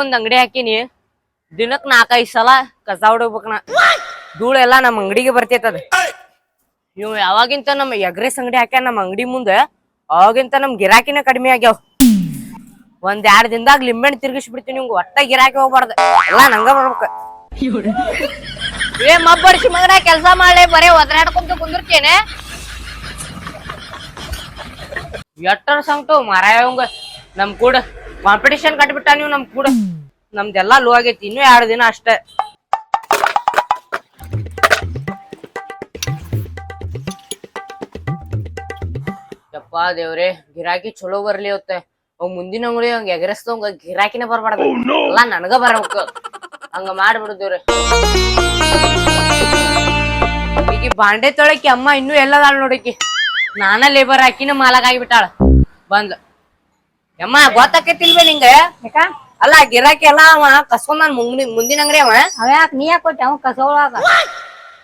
ಒಂದ್ ಅಂಗಡಿ ಹಾಕಿನಿ. ದಿನಕ್ ನಾಲ್ಕೈದು ಸಲ ಕಸ ಹೊಡ್ಬೇಕನ ನಾ. ಎಲ್ಲಾ ನಮ್ಮ ಅಂಗಡಿಗೆ ಬರ್ತೈತದ. ಇವ್ ಯಾವಾಗಿಂತ ನಮ್ ಎಗ್ರೆಸ್ ಅಂಗಡಿ ಹಾಕ್ಯಾನ ನಮ್ಮ ಅಂಗಡಿ ಮುಂದ, ಅವಾಗಿಂತ ನಮ್ ಗಿರಾಕಿನ ಕಡಿಮೆ ಆಗ್ಯಾವ. ಒಂದ್ ಎರಡ್ ದಿನದಾಗ ಲಿಂಬೆಣ್ಣ ತಿರ್ಗಿಸಿ ಬಿಡ್ತೀನಿ ನಿಮ್ಗೆ ಒಟ್ಟ ಗಿರಾಕಿ ಹೋಗ್ಬಾರ್ದ. ಎಲ್ಲಾ ನಂಗ ಬರ್ಬೇಕ. ಏ ಮಬ್ಬರ್ಸಿ ಮಗನ, ಕೆಲಸ ಮಾಡ್ಲಿ, ಬರೇ ಒದರಾಡ್ಕೊಂತ ಕುಂದಿರ್ತೇನೆ ಎಟ್ಟರ ಸಂಗಟು ಮಾರಾಯವಂಗ ನಮ್ ಕೂಡ ಕಾಂಪಿಟಿಷನ್ ಕಟ್ಬಿಟ್ಟ ನೀವು ನಮ್ ಕೂಡ. ನಮ್ದೆಲ್ಲಾ ಲೋ ಆಗೈತಿ ಇನ್ನೂ ಎರಡು ದಿನ ಅಷ್ಟೇ. ಯಪ್ಪಾ ದೇವ್ರೆ ಗಿರಾಕಿ ಚಲೋ ಬರ್ಲಿ ಅವತ್ತೆ ಅವ್ ಮುಂದಿನ ಅಂಗಡಿ ಹಂಗ ಎಗರಸ್ತವಂಗ ಗಿರಾಕಿನೇ ಬರ್ಬಾರ್ದ. ಎಲ್ಲಾ ನನಗ ಬರ್ಬೇಕು. ಹಂಗ ಮಾಡ್ಬಿಡು ದೇವ್ರೆ. ಈಗ ಬಾಂಡೆ ತೊಳಕಿ ಅಮ್ಮ ಇನ್ನೂ ಎಲ್ಲದಾಳ ನೋಡಕಿ ನಾನ ಲೇಬರ್ ಹಾಕಿನ ಮಾಲಕ್ ಆಗಿಬಿಟ್ಟಾಳ. ಬಂದ್. ಯಮ್ಮ ಗೊತ್ತಾಕೈತಿಲ್ವೇ ನಿಂಗ? ಯಾಕ? ಅಲ್ಲ ಗಿರಾಕಿ ಎಲ್ಲ ಅವ ಕಸ್ಕೊಂಡ್ ನಾನ್ ಮುಂದಿನ ಮುಂದಿನ ಅಂಗಡಿ ಅವ? ಅವ ಯಾಕ ನೀ ಯಾಕೆ ಕೊಟ್ಟೆ? ಅವ ಕಸೋಳಾಗ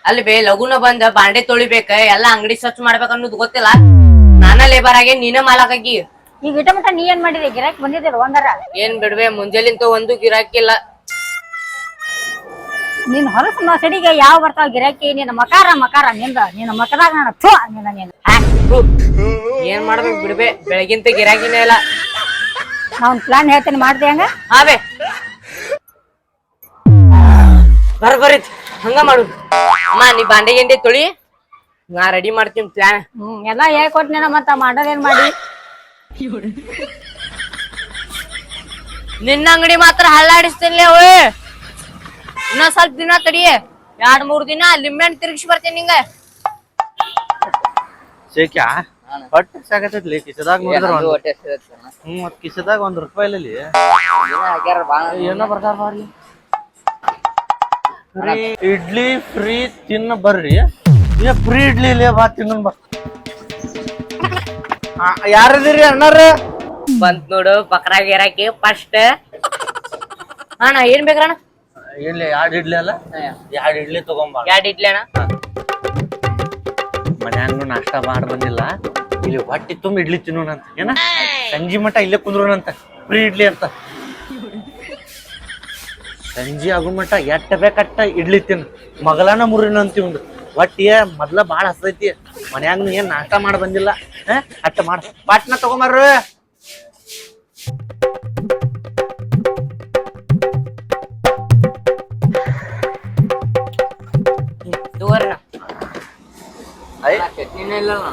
ಅಲ್ಲಿ ಬೇ ಲಗುನ ಬಂದ ಬಾಂಡೆ ತೊಳಿಬೇಕ ಎಲ್ಲಾ ಅಂಗಡಿ ಸ್ವಚ್ಛ ಮಾಡ್ಬೇಕ ಅನ್ನೋದು ಗೊತ್ತಿಲ್ಲ? ನಾನ ಲೇಬರ್ ಆಗಿ ನೀನ ಮಾಲಾಕಿ ಈಗ ಇಟ ಮಟ ನೀ ಏನ್ ಮಾಡಿದ್ರಿ ಗಿರಾಕಿ ಬಂದಿದ್ದೀರ ಒಂದರ? ಏನ್ ಬಿಡ್ವೆ ಮುಂಜಾಲಿಂತ ಒಂದು ಗಿರಾಕಿ ಇಲ್ಲ. ನೀನ್ ಹೊಲಸ ಮಸಡಿಗೆ ಯಾವ ಬರ್ತಾವ ಗಿರಾಕಿ? ನಿನ್ನ ಮಕಾರ ಮಕಾರ ನಿಂದ. ನಿನ್ನ ಮಕದಾಗ ನಾನು ಥು ನಿನ್ನ. ಏನ್ ಮಾಡ್ಬೇಕು ಬಿಡ್ಬೆ ಬೆಳಗಿಂತ ಗಿರಾಕಿನೇ ಇಲ್ಲ. ನಾವ್ ಪ್ಲಾನ್ ಹೇಳ್ತೇನೆ ಮಾಡ್ದೆ ಹಂಗ? ಅವೇ ಬರ ಬರೀತ್ ಹಂಗ ಮಾಡು. ಅಮ್ಮ ನೀ ಬಾಂಡೆ ಗಿಂಡೆ ತೊಳಿ. ನಾ ರೆಡಿ ಮಾಡ್ತೀನಿ ಪ್ಲಾನ್ ಹ್ಮ್ ಎಲ್ಲಾ ಹೇಳ್ಕೊಟ್ನೇನ ಮತ್ತ ಮಾಡೋದೇನ್ ಮಾಡಿ? ನಿನ್ನ ಅಂಗಡಿ ಮಾತ್ರ ಹಲ್ಲಾಡಿಸ್ತೀನಿ ಓಯ್ ಇನ್ನೊಂದ್ ಸ್ವಲ್ಪ ದಿನ ತಡಿ. ಎರಡ್ ಮೂರ್ ದಿನ ಲಿಂಬೆಹಣ್ಣು ತಿರುಗಿಸಿ ಬರ್ತೀನಿ ನಿಂಗ. ಶೇಕ್ಯಾ ಹೊಟ್ಟೆ ಸಾಕತೈತ್ಲಿ ಕಿಸದಾಗ ನೋಡಿದ್ರ ಒಂದ್ ಹ್ಮ್ ಮತ್ ಕಿಸದಾಗ ಒಂದ್ ರೂಪಾಯಿಲಿ ಏನೋ ಬರ್ತಾರ ಬರ್ಲಿ ಫ್ರೀ ಇಡ್ಲಿ ಫ್ರೀ ತಿನ್ನ ಬರ್ರಿ. ಏ ಫ್ರೀ ಇಡ್ಲಿ ಇಲ್ಲೇ ಬಾ ತಿನ್ನ ಬಾ. ಯಾರದಿರಿ ಅಣ್ಣಾರ? ಬಂತ್ ನೋಡು ಬಕ್ರಾಗ ಇರಾಕಿ ಫಸ್ಟ್ ಅಣ್ಣ ಏನ್ ಬೇಕ್ರಣ್ಣ ಇಲ್ಲಿ ಎರಡು ಇಡ್ಲಿ ಅಲ್ಲ? ಎರಡು ಇಡ್ಲಿ ತಗೊಂಬ ಎರಡ್ ಇಡ್ಲಿ ಅಣ್ಣ? ಮನ್ಯಾನು ನಾಷ್ಟ ಮಾಡ್ ಬಂದಿಲ್ಲ. ಇಲ್ಲಿ ಹೊಟ್ಟಿ ತುಂಬ ಇಡ್ಲಿ ತಿನ್ನೋಣಂತ. ಏನ? ಸಂಜಿ ಮಟ ಇಲ್ಲೇ ಕುಂದ್ರೋಣಂತ. ಫ್ರೀ ಇಡ್ಲಿ ಅಂತ. ಸಂಜೆ ಆಗೋ ಮಟ ಎಟ್ಟ ಬೇಕಟ್ಟ ಇಡ್ಲಿ ತಿನ್ನು. ಮಗಲಾನ ಮುರಿನ ಅಂತೀವಿ ಒಂದು ಒಟ್ಟಿ ಮೊದ್ಲ ಬಾಳ ಹಸೈತಿ ಮನ್ಯಾಗ ಏನ್ ನಾಷ್ಟ ಮಾಡ ಬಂದಿಲ್ಲ? ಅಟ್ಟ ಮಾಡ. ಪಾಟ್ನ ತಗೊಂಬರ್ರ.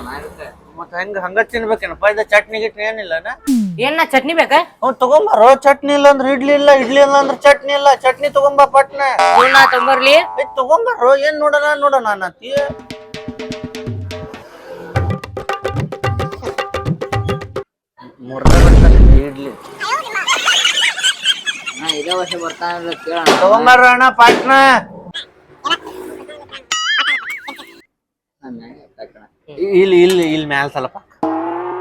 ನಾನು ಐ ಮತ್ತ ಹೆಂಗ ಹಂಗ ತಿನ್ಬೇಕೇನಪ್ಪ? ಇದ ಚಟ್ನಿ ಗಿಟ್ನಿ ಏನಿಲ್ಲನ ಏನ ಚಟ್ನಿ ಬೇಕಾ? ಅವ್ನು ತಗೊಂಬಾರೋ ಚಟ್ನಿ ಇಲ್ಲ ಅಂದ್ರೆ ಇಡ್ಲಿ ಇಲ್ಲ ಇಡ್ಲಿ ಇಲ್ಲ ಅಂದ್ರೆ ಚಟ್ನಿ ಇಲ್ಲ. ಚಟ್ನಿ ತಗೊಂಬ ಪಟ್ನ. ನಾ ತೊಂಬರ್ಲಿ ಏ ತಗೊಂಬಾರೋ ಏನ್ ನೋಡೋಣ ನೋಡೋಣ ಅನ್ನತಿ ಇಡ್ಲಿ. ಇದೇ ವರ್ಷ ಬರ್ತಾನ ತಗೊಂಬಾರ ಅಣ್ಣ ಪಟ್ನ. ಇಲ್ಲಿ ಇಲ್ಲಿ ಇಲ್ಲಿ ಮ್ಯಾಲ ಸ್ವಲ್ಪ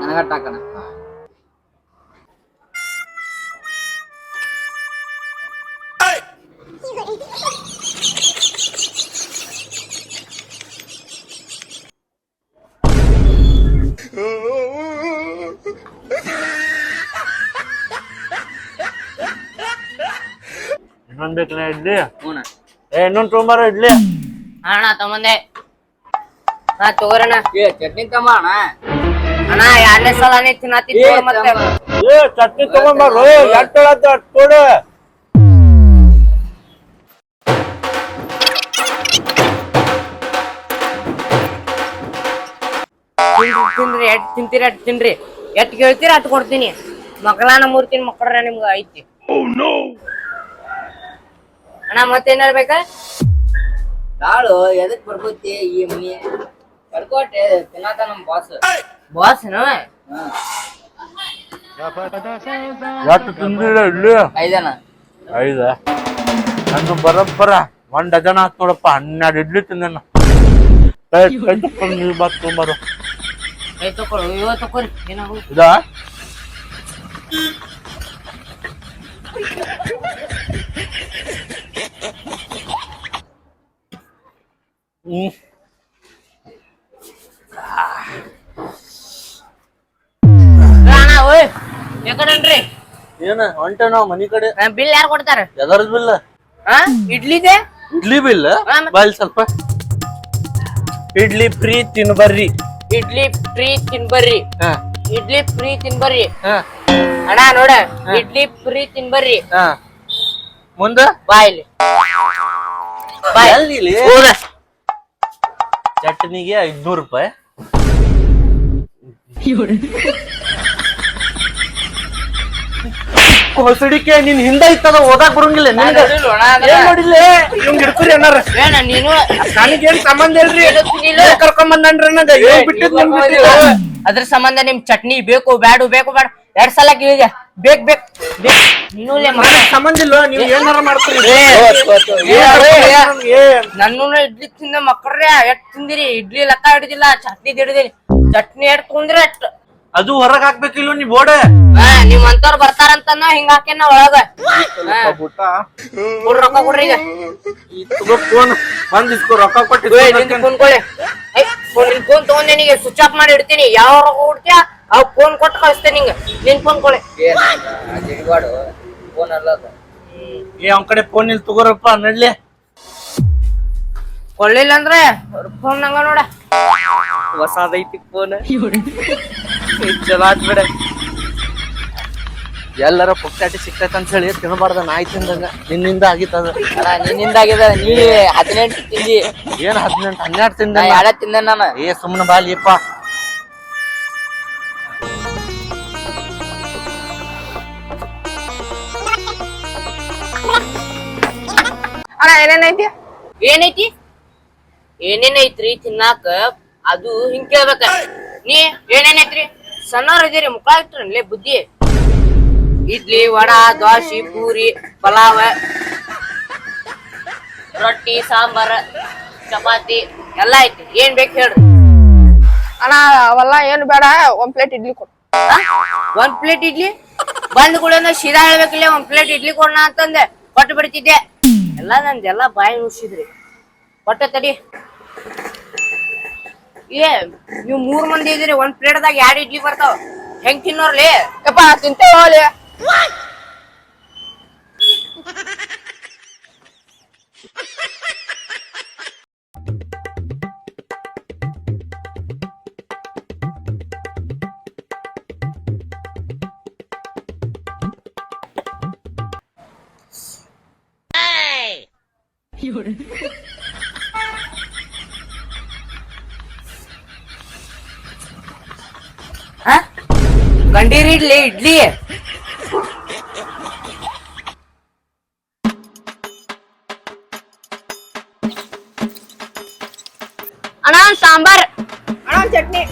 ನನಗಟ್ಟಾಕಣ ಇನ್ನೊಂದ್ ಬೇಕನ ಇಡ್ಲಿ. ಏ ಇನ್ನೊಂದ್ ತೊಂಬಾರ ಇಡ್ಲಿ. ಅಣ್ಣ ತಗೊಂಬಂದೆ. ಹಾ ಏ ಚಟ್ನಿ ತಮ್ಮ ಅಣ್ಣ ಅಣ್ಣ ಎರಡನೇ ಸಲನೇ ತಿನ್ನತ್ತಿದ್ದು ಮತ್ತೆ. ಏ ಚಟ್ನಿ ತಗೊಂಬಾರೋ. ಅಷ್ಟ್ ಕೊಡು. ತಿನ್ರಿ ತಿನ್ರಿ ಎಟ್ ತಿಂತೀರಿ ಎಟ್ ತಿನ್ರಿ. ಎಟ್ ಕೇಳ್ತೀರಿ ಅಟ್ ಕೊಡ್ತೀನಿ. ಮಕ್ಕಳಾನ ಮೂರ್ತಿನ ಮಕ್ಕಳ್ರ ನಿಮ್ಗ ಐತಿ. ಅಣ್ಣ ಮತ್ತೇನಾರ ಬೇಕಾ ಕಾಳು ಎದಕ್ ಬರ್ಬೋತಿ ಈ ಮನಿ? ಬರ್ಕೋಟೆ ತಿನ್ನಾಕ ನಮ್ ಬಾಸ್ ಬಾಸ್ ಎಷ್ಟು ತಿಂದಿಲ್ಲ ಇಡ್ಲಿ ಐದನ? ಐದ. ನಂದು ಬರೋಬ್ಬರ ಒಂದ್ ಡಜನ್ ಹಾಕ್ ನೋಡಪ್ಪ ಹನ್ನೆರಡು ಇಡ್ಲಿ ತಿಂದನ. ನೀವ್ ಬತ್ ತೊಂಬರು ಕೈ ತಕೊಳ್ಳು ಇವ ತಕೋರಿ ಏನಾಗು ಇದ? ಹ್ಮ್. ಅಣ್ಣ ಏನ ಹೊಂಟ ನಾವ್ ಮನಿ ಕಡೆ. ಬಿಲ್ ಯಾರು ಕೊಡ್ತಾರ? ಎದರ್ದ ಬಿಲ್? ಹಾ ಇಡ್ಲಿದೆ ಇಡ್ಲಿ ಬಿಲ್? ಬಾಯ್ ಸ್ವಲ್ಪ. ಇಡ್ಲಿ ಫ್ರೀ ತಿನ್ಬರ್ರಿ ಇಡ್ಲಿ ಫ್ರೀ ತಿನ್ಬರ್ರಿ ಹಾ. ಇಡ್ಲಿ ಫ್ರೀ ತಿನ್ಬರ್ರಿ ಹಾ. ಅಣ್ಣ ನೋಡ ಇಡ್ಲಿ ಫ್ರೀ ತಿನ್ಬರ್ರಿ ಹಾ. ಮುಂದ? ಬಾಯ್ಲಿ ಬಾಯಲ್ಲಿ ಚಟ್ನಿಗೆ ಐದ್ನೂರು ರೂಪಾಯಿ. ಹೊಸಡಿಕೆ ನಿನ್ ಹಿಂದ ಇತ್ತದ ಓದಾಕ್ ಬರಂಗಿಲ್ಲ ನಿನಗ ಏನ್ ನೋಡಿಲ್ಲ ಇವಂಗ್ ಹಿಡ್ಕರಿ ಅನ್ನಾರ ನೀನು ನನಗೇನ್ ಸಂಬಂಧ ಇಲ್ರಿ. ಕರ್ಕೊಂಡ್ ಬಂದನ್ರಿ ನನಗ ಏನ್ ಬಿಟ್ಟಿದ್ ಬಿಟ್ಟಿದ್ದು? ಅದ್ರ ಸಂಬಂಧ ನಿಮ್ ಚಟ್ನಿ ಬೇಕು ಬ್ಯಾಡು ಬೇಕು ಬ್ಯಾಡ ಎರಡ್ ಸಲ ಕೇಳಿದೆ ಬೇಕ್ ಬೇಕ್ ನೀನು ಸಂಬಂಧ ಇಲ್ಲ ನೀವ್ ಏನಾರ ಏನ್ ನನ್ನೂ ಇಡ್ಲಿ ತಿಂದ ಮಕ್ಕಳ್ರೆ ಎಟ್ ತಿಂದಿರಿ ಇಡ್ಲಿ ಲೆಕ್ಕ ಹಿಡಿದಿಲ್ಲ ಚಟ್ನಿ ತಿಡಿದಿರಿ ಚಟ್ನಿ ಎಟ್ ತೊಂದ್ರೆ ಅಷ್ಟ್ ಅದು ಹೊರಗ್ ಹಾಕ್ಬೇಕಿಲ್ಲ ನೀ ಬೋರ್ಡ್ ನಿಮ್ ಅಂತವ್ರು ಬರ್ತಾರಂತ ಹಿಂಗ ಹಾಕೇನ ಒಳಗ. ಕೊಡ್ ರೊಕ್ಕ ಕೊಡ್ರಿ ಈಗ. ಫೋನ್ ಬಂದ್ ಇಸ್ಕೊ ರೊಕ್ಕ ಕೊಟ್ಟು ಫೋನ್ ಕೊಡಿ. ಫೋನ್ ತಗೊಂಡೆ ತಗೊಂಡೆ ಸ್ವಿಚ್ ಆಫ್ ಮಾಡಿ ಇಡ್ತೀನಿ. ಯಾವ ರೊಕ್ಕ ಕೊಡ್ತೀಯ? ಅವ್ ಫೋನ್ ಕೊಟ್ಟು ಕಳಿಸ್ತೇನೆ ನಿಂಗೆ. ನಿನ್ ಫೋನ್ ಕೊಳೆ ಫೋನ್ ಅಲ್ಲ ಅದು. ಏ ಅವ್ನ ಕಡೆ ಫೋನ್ ಇಲ್ಲಿ ತಗೋರಪ್ಪ ನಡ್ಲಿ. ಕೊಳ್ಳಿಲ್ಲ ಅಂದ್ರೆ ಫೋನ್ ನಂಗ ನೋಡ. ಹೊಸದೈತಿ ಫೋನ್ ಚಲೋ ಆತ್ ಬಿಡ. ಎಲ್ಲರ ಪುಕ್ಕಾಟಿ ಸಿಕ್ತೈತ ಅಂತ ಹೇಳಿ ತಿನ್ನಬಾರ್ದ ನಾಯಿ ತಿಂದಂಗ ನಿನ್ನಿಂದ ಆಗಿತ್ತದ. ನಿನ್ನಿಂದ ಆಗ್ಯದ ನೀ ಹದಿನೆಂಟು ತಿಂದಿ. ಏನ್ ಹದಿನೆಂಟು ಹನ್ನೆರಡು ನಾ ತಿಂದ ಎರಡ ತಿಂದ ನಾನು. ಏ ಸುಮ್ಮನೆ ಬಾಲಿಯಪ್ಪ ಅಣ್ಣ ಏನೇನೈತಿ ಏನೈತಿ? ಏನೇನೈತ್ರಿ ತಿನ್ನಾಕ? ಅದು ಹಿಂಗ್ ಕೇಳ್ಬೇಕ. ನೀ ಏನೇನೈತ್ರಿ ಸಣ್ಣವ್ರ ಇದೀರಿ ಮುಖ ಇಟ್ರನ್ಲೇ ಬುದ್ಧಿ. ಇಡ್ಲಿ ವಡ ದೋಸೆ ಪೂರಿ ಪಲಾವ ರೊಟ್ಟಿ ಸಾಂಬಾರ ಚಪಾತಿ ಎಲ್ಲ ಐತಿ. ಏನ್ ಬೇಕು ಹೇಳ್ರಿ. ಅಣ್ಣ ಅವೆಲ್ಲ ಏನು ಬೇಡ ಒಂದ್ ಪ್ಲೇಟ್ ಇಡ್ಲಿ ಕೊಡು? ಒಂದ್ ಪ್ಲೇಟ್ ಇಡ್ಲಿ? ಬಂದ್ ಕೂಡ ಶಿರಾ ಹೇಳ್ಬೇಕಿಲ್ಲ ಒಂದ್ ಪ್ಲೇಟ್ ಇಡ್ಲಿ ಕೊಡೋಣ ಅಂತಂದೆ. ಕೊಟ್ಟು ಬಿಡ್ತಿದ್ದೆ. ಎಲ್ಲ ನಂದೆಲ್ಲ ಬಾಯಿ ಮುಗಿಸಿದ್ರಿ ಕೊಟ್ಟ ತಡಿ. ಏ ನೀವು ಮೂರ್ ಮಂದಿ ಇದೀರಿ ಒಂದ್ ಪ್ಲೇಟ್ದಾಗ ಎರಡ್ ಇಡ್ಲಿ ಬರ್ತಾವ. ಹೆಂಗ್ ತಿನ್ನೋರ್ಲಿ? ಯಪ್ಪ ತಿಂತೇವಲ್ಲಿ ಹ ಗಂಡೀರ್ ಇಡ್ಲಿ ಇಡ್ಲಿ. ಅಣ್ಣ ಸಾಂಬಾರ್. ಅಣ್ಣ ಚಟ್ನಿ.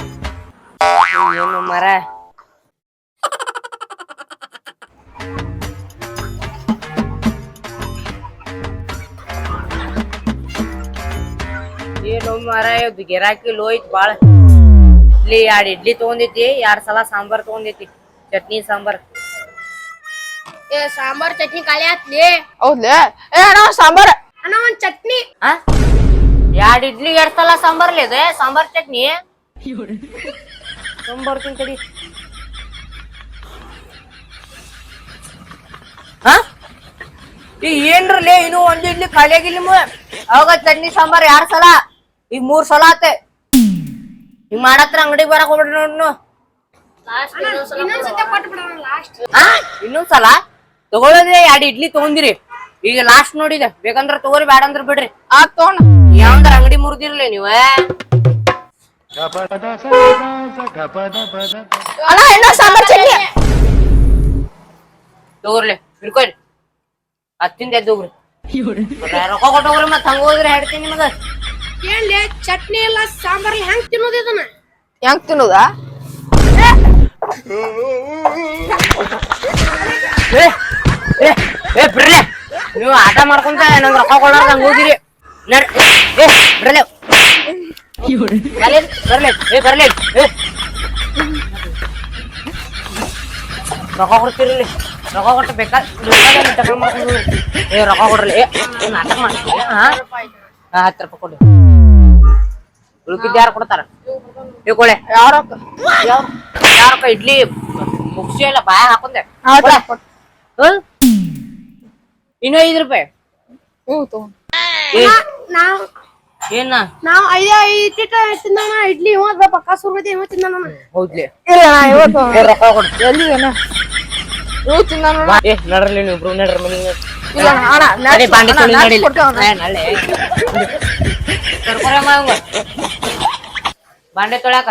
ಏನು ಮರ? ಏನು ಮರ? ಇದು ಗಿರಾಕಿ ಲೋಯ್ತು ಇಡ್ಲಿ ಎರಡ್ ಇಡ್ಲಿ ತಗೊಂಡಿದ್ದಿ? ಎರಡ್ ಸಲ ಸಾಂಬಾರ್ ತಗೊಂಡಿದ್ದಿ? ಚಟ್ನಿ ಸಾಂಬಾರ್. ಏ ಸಾಂಬಾರ್ ಚಟ್ನಿ ಖಾಲಿ ಆತ್ಲಿ? ಹೌದ್ಲೇ? ಏ ಅಣ್ಣ ಸಾಂಬಾರ್. ಅಣ್ಣ ಒಂದ್ ಚಟ್ನಿ. ಆ? ಎರಡ್ ಇಡ್ಲಿ ಎರಡ್ ಸಲ ಸಾಂಬಾರ್ಲಿ ಇದೆ ಸಾಂಬಾರ್ ಚಟ್ನಿ? ತೊಂಬರ್ತೀನಿ ತಡಿ. ಹಾ ಈ ಏನ್ರಲ್ಲೇ ಇನ್ನು ಒಂದ್ ಇಡ್ಲಿ ಖಾಲಿ ಆಗಿಲ್ಲ ಅವಾಗ ಚಟ್ನಿ ಸಾಂಬಾರ್ ಎರಡ್ ಸಲ? ಈಗ ಮೂರ್ ಸಲ ಆತೆ. ಈಗ ಮಾಡತ್ರ ಅಂಗಡಿಗೆ ಬರಕ್ ಹೋಗ್ಬಿಡ್ರಿ ನೋಡ್ನು ಇನ್ನೊಂದ್ಸಲ ಹಾ ತಗೊಳ್ಳೋದೇ ಎರಡ್ ಇಡ್ಲಿ ತಗೊಂದಿರಿ ಈಗ ಲಾಸ್ಟ್ ನೋಡಿದೆ. ಬೇಕಂದ್ರ ತಗೋರಿ ಬ್ಯಾಡ ಅಂದ್ರ ಬಿಡ್ರಿ. ಆ ತಗೊಂಡ್ ಯಾವಂದ್ರ ಅಂಗಡಿ ಮುರಿದಿರ್ಲಿ ನೀವ. ಅಣ್ಣ ಇನ್ನ ಸಾಂಬಾರ್ ಚಟ್ನಿ. ತಗೋರ್ಲಿ ಹಿಡ್ಕೊರಿ ಹತ್ತಿಂದ ರೊಕ್ಕ ಕೊಟ್ಟೋಗ್ರಿ ಮತ್ ಹಂಗ ಹೋದ್ರೆ ಹೇಳ್ತೀನಿ ನಿಮಗ. ಏನ್ಲಿ ಚಟ್ನಿ ಇಲ್ಲ ಸಾಂಬಾರ್ ಹೆಂಗ್ ತಿನ್ನೋದು ಇದನ್ನ? ಹೆಂಗ್ ತಿನ್ನೋದಾ? ಏ ನೀವು ಆಟ ಮಾಡ್ಕೊಂತ ನಂಗೆ ರೊಕ್ಕ ಕೊಡೋರ್ ಹಂಗ ಹೋಗಿರಿ. ನಡ್, ಏ ಬಿಡ್ರಲೆ ಬರ್ಲಿ. ಬರ್ಲಿ ಏ, ಬರಲೇ ರೊಕ್ಕ ಕೊಡ್ತಿರಲಿ ರೊಕ್ಕ ಕೊಟ್ಟು ಬೇಕಾ ಬೇಕಾದ್ರೆ ತಗೊಂಡ್ ಮಾಡ್ಕೊಂಡು ಹೋಗ್ರಿ. ಏ, ರೊಕ್ಕ ಕೊಡ್ರಲಿ ಏ ನಾಟಕ ಮಾಡ್ತೀರಿ? ಹಾ ಹಾ, ಹತ್ತು ರೂಪಾಯಿ ಕೊಡಿ. ಉಳ್ಕಿದ್ದು ಯಾರು ಕೊಡ್ತಾರ? ಏ ಕೊಳೆ ಯಾರ ಯಾರಕ್ಕ ಇಡ್ಲಿ ಮುಗಿಸಿ ಎಲ್ಲ ಬಾಯ ಹಾಕೊಂಡೆ. ಇನ್ನೂ ಐದು ರೂಪಾಯಿ? ಹ್ಞೂ ನಾವ್ ಏನ? ನಾವ್ ಐದೇ ತಿಂದಾನ ಇಡ್ಲಿ ಇವ ಪಕ್ಕ ಸುರ್ಗತಿ ಇವ ತಿಂದಾನ ಹೌದ್ಲಿ. ಇಲ್ಲ ಅಣ್ಣ ಕೊಡ್ತೀನಿ ಎಲ್ಲಿ ತಿನ್ನ ನೋಡ ಏ ನಡ್ರಲಿ ನೀವು ಇಬ್ರು ನಡ್ರಿ ಅದೇ ನಾಳೆ ಬಾಂಡೆ ತೊಳಿ ನಾಳೆ. ಕರ್ಕೊರಮ್ಮ ಬಾಂಡೆ ತೊಳ್ಯಾಕ